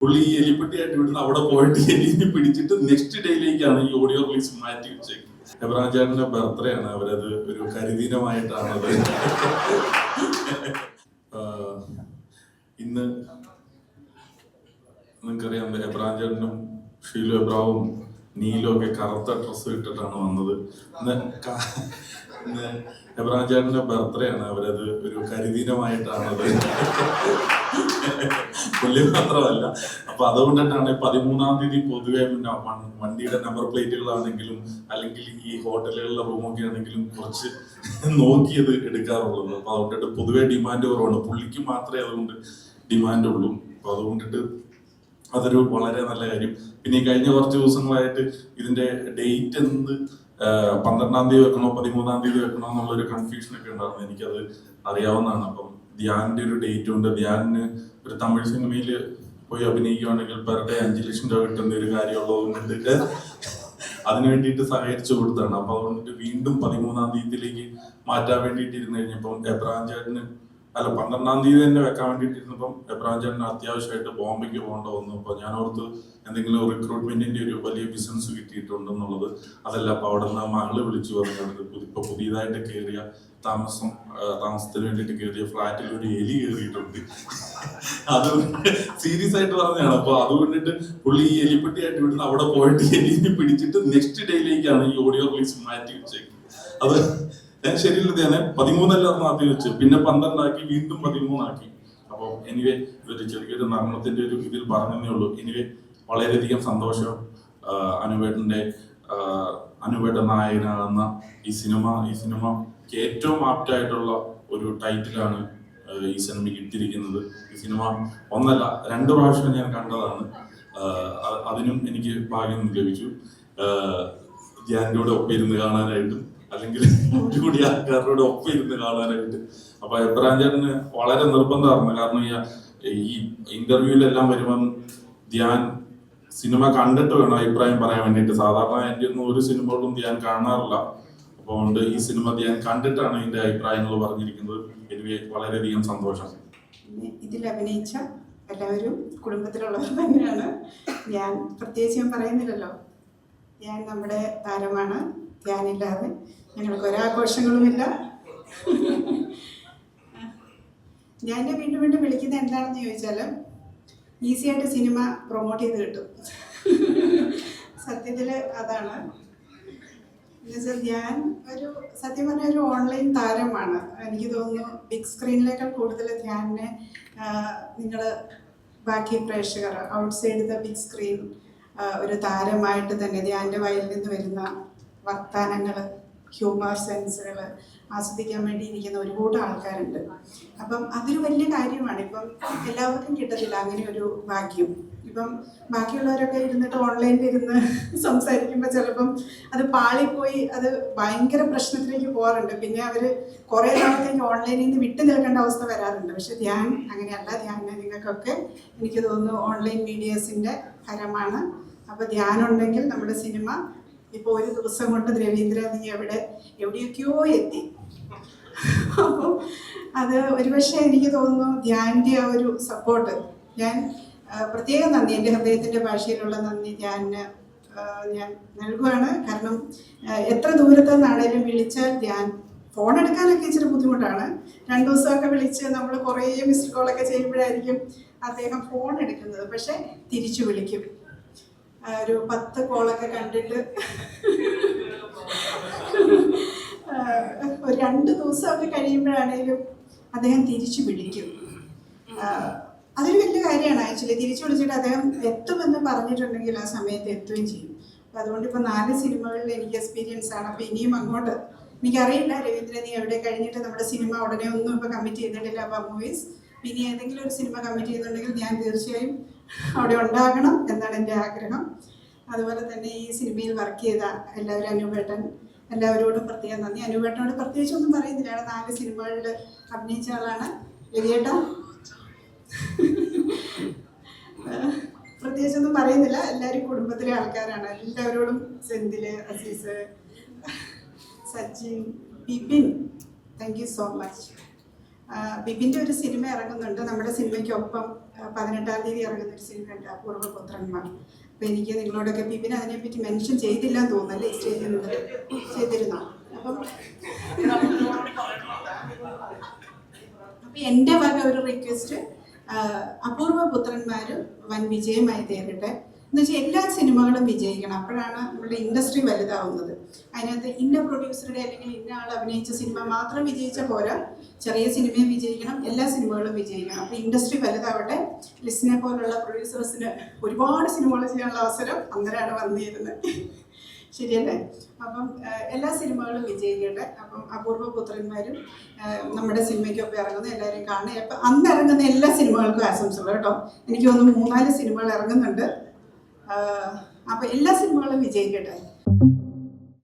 പുള്ളി ഈ എലിപ്പെട്ടിയായിട്ട് ഇവിടുന്ന് അവിടെ പോയിട്ട് എലിനെ പിടിച്ചിട്ട് നെക്സ്റ്റ് ഡേയിലേക്കാണ് ഈ ഓഡിയോ റിലീസ് മാറ്റി വെച്ചേക്കുന്നത്. എബ്രാം ചേട്ടന്റെ ബർത്ത്ഡേ ആണ്. അവരത് ഒരു കരിദിനമായിട്ടാണ് ഇന്ന് നിങ്ങൾക്കറിയാം എബ്രഹാം ചേട്ടനും ഷീലു എബ്രാവും നീലും ഒക്കെ കറുത്ത ഡ്രസ്സ് ഇട്ടിട്ടാണ് വന്നത്. ഇന്ന് ക- ഇന്ന് എബ്രാം ചേട്ടന്റെ ബർത്ത്ഡേ ആണ്. അവരത് ഒരു കരിദിനമായിട്ടാണ് പുള്ളി മാത്രമല്ല. അപ്പൊ അതുകൊണ്ടിട്ടാണ് പതിമൂന്നാം തീയതി പൊതുവെ വണ്ടിയുടെ നമ്പർ പ്ലേറ്റുകളാണെങ്കിലും അല്ലെങ്കിൽ ഈ ഹോട്ടലുകളിലെ റൂമൊക്കെ ആണെങ്കിലും കുറച്ച് നോക്കിയത് എടുക്കാറുള്ളത്. അപ്പൊ അതുകൊണ്ടിട്ട് പൊതുവെ ഡിമാൻഡ് കുറവാണ്. പുള്ളിക്ക് മാത്രമേ അതുകൊണ്ട് ഡിമാൻഡ് ഉള്ളൂ. അപ്പൊ അതുകൊണ്ടിട്ട് അതൊരു വളരെ നല്ല കാര്യം. പിന്നെ കഴിഞ്ഞ കുറച്ച് ദിവസങ്ങളായിട്ട് ഇതിന്റെ ഡേറ്റ് എന്ത് പന്ത്രണ്ടാം തീയതി വെക്കണോ പതിമൂന്നാം തീയതി വെക്കണോ എന്നുള്ളൊരു കൺഫ്യൂഷൻ ഒക്കെ ഉണ്ടായിരുന്നു. എനിക്കത് അറിയാവുന്നതാണ്. അപ്പം ധ്യാനിന്റെ ഒരു ഡേറ്റ് ഉണ്ട്. ധ്യാനിന് ഒരു തമിഴ് സിനിമയിൽ പോയി അഭിനയിക്കുകയാണെങ്കിൽ പെർ ഡേ അഞ്ച് ലക്ഷം രൂപ കിട്ടുന്ന ഒരു കാര്യമുള്ളത് കൊണ്ടിട്ട് അതിന് വേണ്ടിയിട്ട് സഹകരിച്ചു കൊടുത്താണ് അപ്പൊ അതുകൊണ്ടിട്ട് വീണ്ടും പതിമൂന്നാം തീയതിയിലേക്ക് മാറ്റാൻ വേണ്ടിയിട്ട് ഇരുന്ന് കഴിഞ്ഞപ്പം എബ്രാം അല്ല പന്ത്രണ്ടാം തീയതി തന്നെ വെക്കാൻ വേണ്ടിയിട്ടിരുന്നപ്പം എബ്രാം ചേട്ടന് അത്യാവശ്യമായിട്ട് ബോംബെക്ക് പോകേണ്ട വന്നു. അപ്പൊ ഞാൻ ഓർത്ത് എന്തെങ്കിലും റിക്രൂട്ട്മെന്റിന്റെ ഒരു വലിയ ബിസിനസ് കിട്ടിയിട്ടുണ്ടെന്നുള്ളത് അതല്ല അപ്പൊ അവിടെ നിന്ന് മകൾ വിളിച്ചു പറഞ്ഞത് ഇപ്പൊ പുതിയതായിട്ട് കയറിയ താമസം താമസത്തിന് വേണ്ടിയിട്ട് കയറിയ ഫ്ലാറ്റിൽ ഒരു എലി കയറിയിട്ടുണ്ട് അത് സീരിയസ് ആയിട്ട് പറഞ്ഞതാണ്. അപ്പൊ അതുകൊണ്ടിട്ട് പുള്ളി ഈ എലിപ്പെട്ടിയായിട്ട് വിടുന്ന അവിടെ പോയിട്ട് എലിനെ പിടിച്ചിട്ട് നെക്സ്റ്റ് ഡേയിലേക്കാണ് ഈ ഓഡിയോ റിലീസ് മാറ്റി വെച്ചേക്കുന്നത്. അത് ഞാൻ ശരിയല്ല ഞാൻ പതിമൂന്നല്ലായിരുന്നു ആദ്യം വെച്ച്. പിന്നെ പന്ത്രണ്ടാക്കി വീണ്ടും പതിമൂന്നാക്കി. അപ്പോൾ എനിവേ ഒരു ചെറിയൊരു നർമ്മത്തിന്റെ ഒരു ഇതിൽ പറഞ്ഞേ ഉള്ളൂ. എനിവേ വളരെയധികം സന്തോഷം അനുവേട്ടന്റെ അനുവേട്ട നായകനാകുന്ന ഈ സിനിമ ഈ സിനിമക്ക് ഏറ്റവും ആപ്റ്റായിട്ടുള്ള ഒരു ടൈറ്റിലാണ് ഈ സിനിമ ഇട്ടിരിക്കുന്നത്. ഈ സിനിമ ഒന്നല്ല രണ്ട് പ്രാവശ്യം ഞാൻ കണ്ടതാണ്. അതിനും എനിക്ക് ഭാഗ്യം ലഭിച്ചു. ധ്യാനിലൂടെ ഒപ്പം ഇരുന്ന് കാണാനായിട്ടും അല്ലെങ്കിൽ കൂടി ആൾക്കാരുടെ ഒപ്പം ഇരുന്ന് കാണാനായിട്ട്. അപ്പൊ എബ്രാം ചേട്ടന് വളരെ നിർബന്ധമായിരുന്നു. കാരണം ഈ- ഇന്റർവ്യൂവിലെല്ലാം വരുമ്പം ധ്യാൻ സിനിമ കണ്ടിട്ട് വേണം അഭിപ്രായം പറയാൻ വേണ്ടിയിട്ട്. സാധാരണ എന്റെ ഒന്നും ഒരു സിനിമകളും ധ്യാൻ കാണാറില്ല. അപ്പോൾ അതുകൊണ്ട് ഈ സിനിമ ധ്യാൻ കണ്ടിട്ടാണ് എന്റെ അഭിപ്രായങ്ങൾ പറഞ്ഞിരിക്കുന്നത്. എനിക്ക് വളരെയധികം സന്തോഷം. ഇതിൽ അഭിനയിച്ച എല്ലാവരും കുടുംബത്തിലുള്ളവർ തന്നെയാണ്. ഞാൻ പ്രത്യേകിച്ച് ഞാൻ പറയുന്നില്ലല്ലോ. ഞാൻ നമ്മുടെ താരമാണ്. ധ്യാനില്ലാതെ ഞങ്ങൾക്ക് ഒരാഘോഷങ്ങളുമില്ല. ഞാൻ വീണ്ടും വീണ്ടും വിളിക്കുന്നത് എന്താണെന്ന് ചോദിച്ചാൽ ഈസി ആയിട്ട് സിനിമ പ്രൊമോട്ട് ചെയ്ത് കിട്ടും. സത്യത്തിൽ അതാണ്. എന്നുവെച്ചാൽ ഞാൻ ഒരു സത്യം പറഞ്ഞ ഒരു ഓൺലൈൻ താരമാണ്. എനിക്ക് തോന്നുന്നു ബിഗ് സ്ക്രീനിനേക്കാൾ കൂടുതൽ ധ്യാനിനെ നിങ്ങൾ ബാക്കി പ്രേക്ഷകർ ഔട്ട്സൈഡ് ദ ബിഗ് സ്ക്രീൻ ഒരു താരമായിട്ട് തന്നെ ധ്യാന്റെ വയലിൽ നിന്ന് വരുന്ന വർത്താനങ്ങൾ ഹ്യൂമർ സെൻസുകൾ ആസ്വദിക്കാൻ വേണ്ടി ഇരിക്കുന്ന ഒരുപാട് ആൾക്കാരുണ്ട്. അപ്പം അതൊരു വലിയ കാര്യമാണ്. ഇപ്പം എല്ലാവർക്കും കിട്ടത്തില്ല അങ്ങനെ ഒരു ഭാഗ്യം. ഇപ്പം ബാക്കിയുള്ളവരൊക്കെ ഇരുന്നിട്ട് ഓൺലൈനിൽ ഇരുന്ന് സംസാരിക്കുമ്പോൾ ചിലപ്പം അത് പാളിപ്പോയി അത് ഭയങ്കര പ്രശ്നത്തിലേക്ക് പോകാറുണ്ട്. പിന്നെ അവർ കുറേ നാളത്തേക്ക് ഓൺലൈനിൽ നിന്ന് വിട്ടു നിൽക്കേണ്ട അവസ്ഥ വരാറുണ്ട്. പക്ഷെ ധ്യാൻ അങ്ങനെയല്ല. ധ്യാൻ നിങ്ങൾക്കൊക്കെ എനിക്ക് തോന്നുന്നു ഓൺലൈൻ മീഡിയസിന്റെ ഫലമാണ്. അപ്പോൾ ധ്യാനം ഉണ്ടെങ്കിൽ നമ്മുടെ സിനിമ ഇപ്പോൾ ഒരു ദിവസം കൊണ്ട് രവീന്ദ്ര നീ എവിടെ? എവിടെയൊക്കെയോ എത്തി. അപ്പോൾ അത് ഒരുപക്ഷെ എനിക്ക് തോന്നുന്നു ധ്യാന്റെ ആ ഒരു സപ്പോർട്ട് ഞാൻ പ്രത്യേകം നന്ദി. എന്റെ ഹൃദയത്തിന്റെ ഭാഷയിലുള്ള നന്ദി ധ്യാനിന് ഞാൻ നൽകുവാണ്. കാരണം എത്ര ദൂരത്തു നിന്നാണേലും വിളിച്ചാൽ ധ്യാൻ ഫോൺ എടുക്കാനൊക്കെ ഇച്ചിരി ബുദ്ധിമുട്ടാണ്. രണ്ടു ദിവസമൊക്കെ വിളിച്ച് നമ്മൾ കുറേ മിസ്ഡ് കോളൊക്കെ ചെയ്യുമ്പോഴായിരിക്കും അദ്ദേഹം ഫോൺ എടുക്കുന്നത്. പക്ഷെ തിരിച്ചു വിളിക്കും. ഒരു പത്ത് കോളൊക്കെ കണ്ടിട്ട് ഒരു രണ്ട് ദിവസമൊക്കെ കഴിയുമ്പോഴാണേലും അദ്ദേഹം തിരിച്ചു പിടിക്കും അതൊരു വലിയ കാര്യമാണ് ആക്ച്വലി. തിരിച്ചു വിളിച്ചിട്ട് അദ്ദേഹം എത്തുമെന്ന് പറഞ്ഞിട്ടുണ്ടെങ്കിൽ ആ സമയത്ത് എത്തുകയും ചെയ്യും. അപ്പം അതുകൊണ്ട് ഇപ്പോൾ നാല് സിനിമകളിൽ എനിക്ക് എക്സ്പീരിയൻസ് ആണ്. അപ്പോൾ ഇനിയും അങ്ങോട്ട് എനിക്കറിയില്ല രവീന്ദ്രൻ നീ എവിടെ കഴിഞ്ഞിട്ട് നമ്മുടെ സിനിമ ഉടനെ ഒന്നും ഇപ്പോൾ കമ്മിറ്റ് ചെയ്തിട്ടില്ല. അപ്പോൾ മൂവീസ് ഇനി ഏതെങ്കിലും ഒരു സിനിമ കമ്മിറ്റ് ചെയ്യുന്നുണ്ടെങ്കിൽ ഞാൻ തീർച്ചയായും അവിടെ ഉണ്ടാകണം എന്നാണ് എന്റെ ആഗ്രഹം. അതുപോലെ തന്നെ ഈ സിനിമയിൽ വർക്ക് ചെയ്ത എല്ലാവരും അനുപേട്ടൻ എല്ലാവരോടും പ്രത്യേകം നന്ദി. അനുപേട്ടനോട് പ്രത്യേകിച്ച് ഒന്നും പറയുന്നില്ല. നാല് സിനിമകളിൽ അഭിനയിച്ച ആളാണ് രവിയേട്ട പ്രത്യേകിച്ചൊന്നും പറയുന്നില്ല. എല്ലാവരും കുടുംബത്തിലെ ആൾക്കാരാണ്. എല്ലാവരോടും Senthil Aziz Sachin Bipin. Thank you so much ബിപിന്റെ ഒരു സിനിമ ഇറങ്ങുന്നുണ്ട്. നമ്മുടെ സിനിമയ്ക്കൊപ്പം പതിനെട്ടാം തീയതി ഇറങ്ങുന്ന ഒരു സിനിമയുണ്ട് അപൂർവ പുത്രന്മാർ. അപ്പൊ എനിക്ക് നിങ്ങളോടൊക്കെ ബിബിൻ അതിനെപ്പറ്റി മെൻഷൻ ചെയ്തില്ല എന്ന് തോന്നുന്നല്ലേ സ്റ്റേജിൽ നിന്നിട്ട് ചെയ്തിരുന്നോ? അപ്പം അപ്പൊ എന്റെ വക ഒരു റിക്വസ്റ്റ് അപൂർവ പുത്രന്മാരും വൻ വിജയമായി തീരട്ടെ. എന്ന് വെച്ചാൽ എല്ലാ സിനിമകളും വിജയിക്കണം. അപ്പോഴാണ് നമ്മുടെ ഇൻഡസ്ട്രി വലുതാവുന്നത്. അതിനകത്ത് ഇന്ന പ്രൊഡ്യൂസറുടെ അല്ലെങ്കിൽ ഇന്ന ആൾ അഭിനയിച്ച സിനിമ മാത്രം വിജയിച്ച പോരാ. ചെറിയ സിനിമയും വിജയിക്കണം എല്ലാ സിനിമകളും വിജയിക്കണം. അപ്പോൾ ഇൻഡസ്ട്രി വലുതാവട്ടെ. ലിസ്റ്റിനെ പോലുള്ള പ്രൊഡ്യൂസേഴ്സിന് ഒരുപാട് സിനിമകൾ ചെയ്യാനുള്ള അവസരം അങ്ങനെയാണ് വന്നിരുന്നത്. ശരിയല്ലേ? അപ്പം എല്ലാ സിനിമകളും വിജയിക്കട്ടെ. അപ്പം അപൂർവ പുത്രന്മാരും നമ്മുടെ സിനിമയ്ക്കൊപ്പം ഇറങ്ങുന്ന എല്ലാവരും കാണുക അപ്പം അന്ന് ഇറങ്ങുന്ന എല്ലാ സിനിമകൾക്കും ആശംസകൾ കേട്ടോ. എനിക്ക് തോന്നുന്നു മൂന്നാൽ സിനിമകൾ ഇറങ്ങുന്നുണ്ട്. ആ, അപ്പം എല്ലാ സിനിമകളും വിജയിക്കട്ടെ.